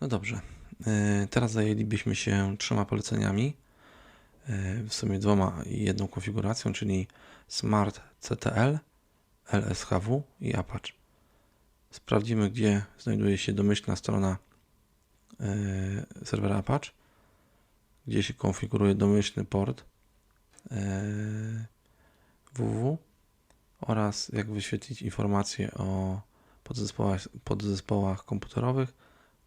No dobrze. E, Teraz zajęlibyśmy się trzema poleceniami. E, W sumie dwoma i jedną konfiguracją, czyli Smart CTL, LSHW i Apache. Sprawdzimy, gdzie znajduje się domyślna strona e, serwera Apache, gdzie się konfiguruje domyślny port www oraz jak wyświetlić informacje o podzespołach, podzespołach komputerowych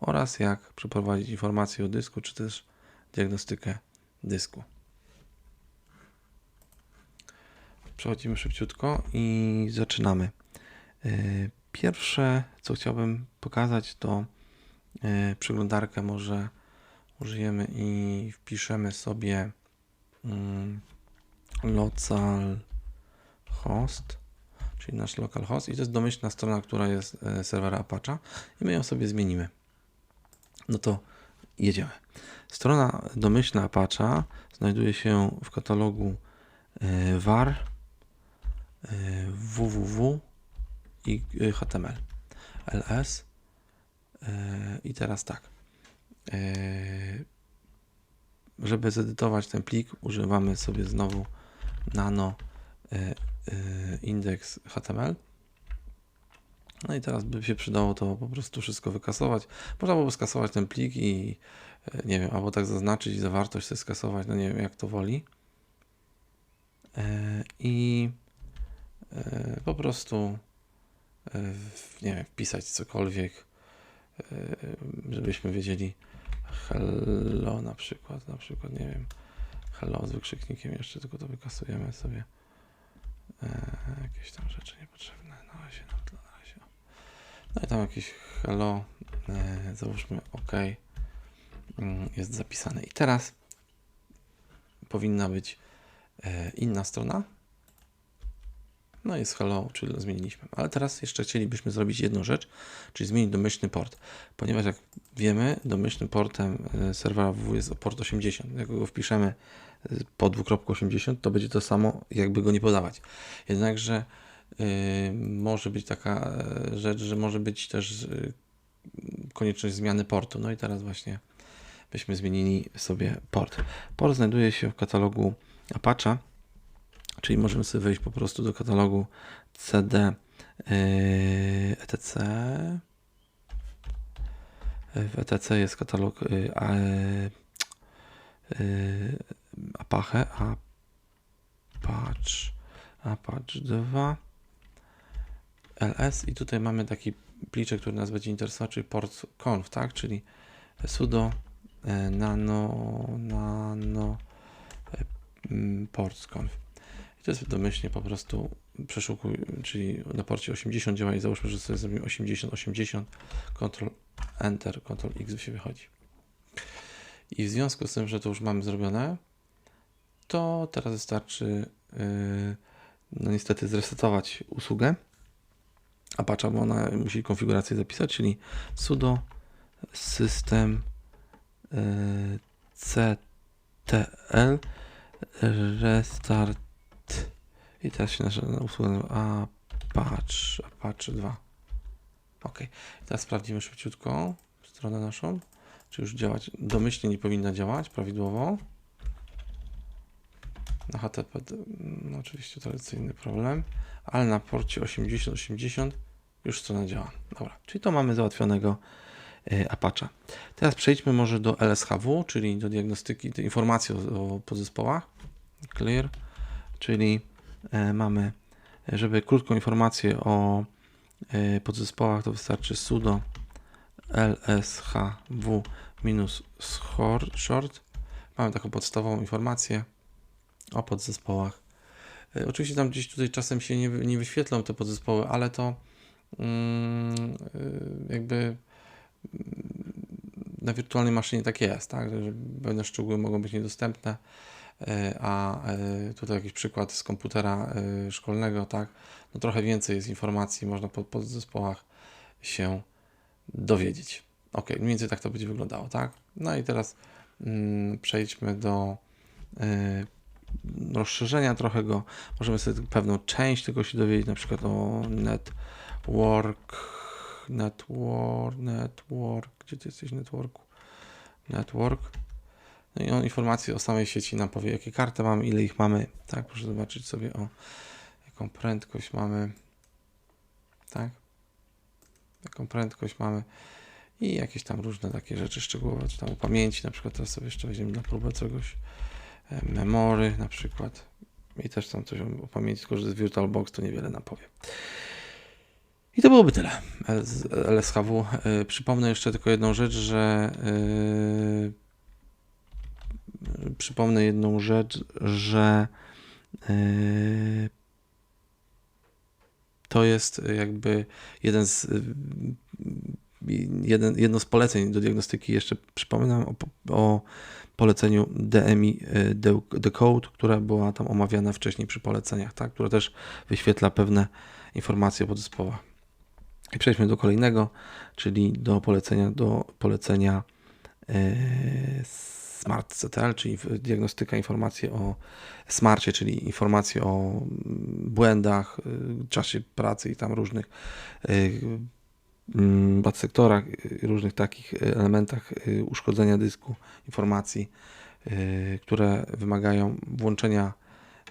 oraz jak przeprowadzić informacje o dysku, czy też diagnostykę dysku. Przechodzimy szybciutko i zaczynamy. Yy, Pierwsze, co chciałbym pokazać, to yy, przeglądarkę może użyjemy i wpiszemy sobie mm, local host, czyli nasz localhost i to jest domyślna strona, która jest e, serwera Apache i my ją sobie zmienimy. No to jedziemy. Strona domyślna Apache znajduje się w katalogu e, var e, www i e, html. Ls i teraz tak. Żeby zedytować ten plik używamy sobie znowu nano index html no i teraz by się przydało to po prostu wszystko wykasować. Można byłoby skasować ten plik i e, nie wiem, albo tak zaznaczyć zawartość, sobie skasować, no nie wiem jak to woli. E, I e, po prostu nie wiem, wpisać cokolwiek, żebyśmy wiedzieli hello na przykład, na przykład, nie wiem, hello z wykrzyknikiem jeszcze, tylko to wykasujemy sobie jakieś tam rzeczy niepotrzebne. Razie, na tle, na razie. No i tam jakieś hello, e, załóżmy OK, mm, jest zapisane. I teraz powinna być e, inna strona. No jest hello, czyli zmieniliśmy. Ale teraz jeszcze chcielibyśmy zrobić jedną rzecz, czyli zmienić domyślny port. Ponieważ jak wiemy, domyślnym portem e, serwera www jest port 80. Jak go wpiszemy e, po dwukropku 80, to będzie to samo, jakby go nie podawać. Jednakże może być taka e, rzecz, że może być też y, konieczność zmiany portu. No i teraz właśnie byśmy zmienili sobie port. Port znajduje się w katalogu Apache, czyli możemy sobie wejść po prostu do katalogu CD yy, etc. W ETC jest katalog Apache, Apache, Apache 2, ls i tutaj mamy taki pliczek, który nas będzie interesował, czyli port conf, tak, czyli sudo e, nano, nano e, mm, ports conf. I to jest domyślnie po prostu przeszukuj, czyli na porcie 80 działa i załóżmy, że sobie zrobimy 80, 80, Ctrl Enter, Ctrl X się wychodzi. I w związku z tym, że to już mamy zrobione, to teraz wystarczy yy, no niestety zresetować usługę Apache, bo ona musi konfigurację zapisać, czyli sudo system yy, ctl restart i teraz się nasza usługa Apache, Apache 2. Ok, teraz sprawdzimy szybciutko stronę naszą, czy już działać, domyślnie nie powinna działać prawidłowo. Na HTTP, no oczywiście tradycyjny problem, ale na porcie 80-80 już strona działa. Dobra, czyli to mamy załatwionego y. Teraz przejdźmy może do LSHW, czyli do diagnostyki, do informacji o, o podzespołach. Clear, czyli e, mamy, żeby krótką informację o e, podzespołach, to wystarczy sudo lshw minus schor- short. Mamy taką podstawową informację o podzespołach. E, Oczywiście tam gdzieś tutaj czasem się nie, nie wyświetlą te podzespoły, ale to mm, y, jakby mm, na wirtualnej maszynie tak jest, tak, że pewne szczegóły mogą być niedostępne, e, a e, tutaj jakiś przykład z komputera e, szkolnego, tak, no trochę więcej jest informacji, można po podzespołach się dowiedzieć. Ok, mniej więcej tak to będzie wyglądało, tak? No i teraz mm, przejdźmy do y, rozszerzenia trochę go. Możemy sobie pewną część tego się dowiedzieć, na przykład o network network, network, gdzie ty jesteś networku? Network. No i on informacje o samej sieci nam powie, jakie karty mamy, ile ich mamy. Tak, proszę zobaczyć sobie o jaką prędkość mamy. Tak. Jaką prędkość mamy. I jakieś tam różne takie rzeczy szczegółowe, czy tam o pamięci, na przykład teraz sobie jeszcze weźmiemy na próbę czegoś. E, Memory na przykład. I też tam coś o- pamięci, tylko że z VirtualBox to niewiele nam powie. I to byłoby tyle z LSHW. E, Przypomnę jeszcze tylko jedną rzecz, że e, przypomnę jedną rzecz, że e, to jest jakby jeden z jeden, jedno z poleceń do diagnostyki. Jeszcze przypominam o, o poleceniu DMI y, De- Decode, która była tam omawiana wcześniej przy poleceniach, tak? która też wyświetla pewne informacje podzespołowe. I przejdźmy do kolejnego, czyli do polecenia, do polecenia e, Smart CTL, czyli diagnostyka informacji o smarcie, czyli informacje o mm, błędach, y, czasie pracy i tam różnych y, mm, podsektorach, y, różnych takich y, elementach y, uszkodzenia dysku informacji, które wymagają włączenia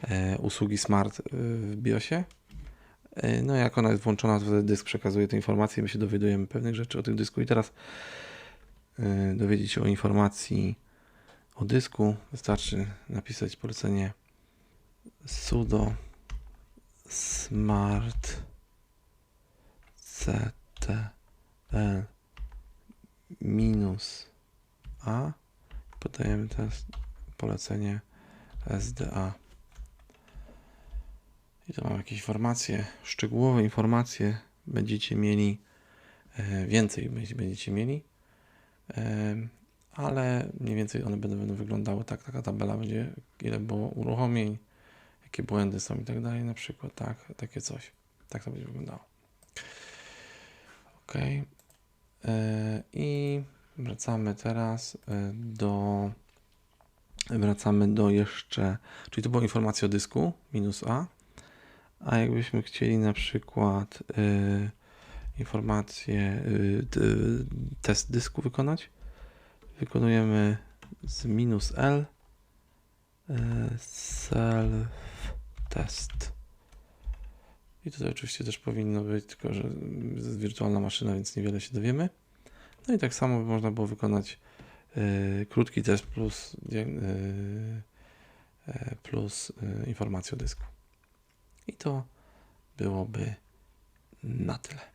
e, usługi Smart w BIOSie. No, jak ona jest włączona, to dysk przekazuje te informacje, my się dowiadujemy pewnych rzeczy o tym dysku. I teraz dowiedzieć się o informacji o dysku, wystarczy napisać polecenie sudo smart ctl minus a podajemy teraz polecenie sda i to mam jakieś informacje, szczegółowe informacje będziecie mieli, e, więcej będzie- będziecie mieli, em, ale mniej więcej one będą, będą wyglądały tak, taka tabela będzie, ile było uruchomień, jakie błędy są i tak dalej, na przykład, tak, takie coś. Tak to będzie wyglądało. Ok. I wracamy teraz e, do wracamy do jeszcze, czyli to była informacja o dysku, minus A, a jakbyśmy chcieli na przykład y, informację, test dysku wykonać, wykonujemy z minus L self test. I tutaj oczywiście też powinno być, tylko że jest wirtualna maszyna, więc niewiele się dowiemy. No i tak samo można było wykonać y, krótki test plus, dia- y, y, plus y, informację o dysku. I to byłoby na tyle.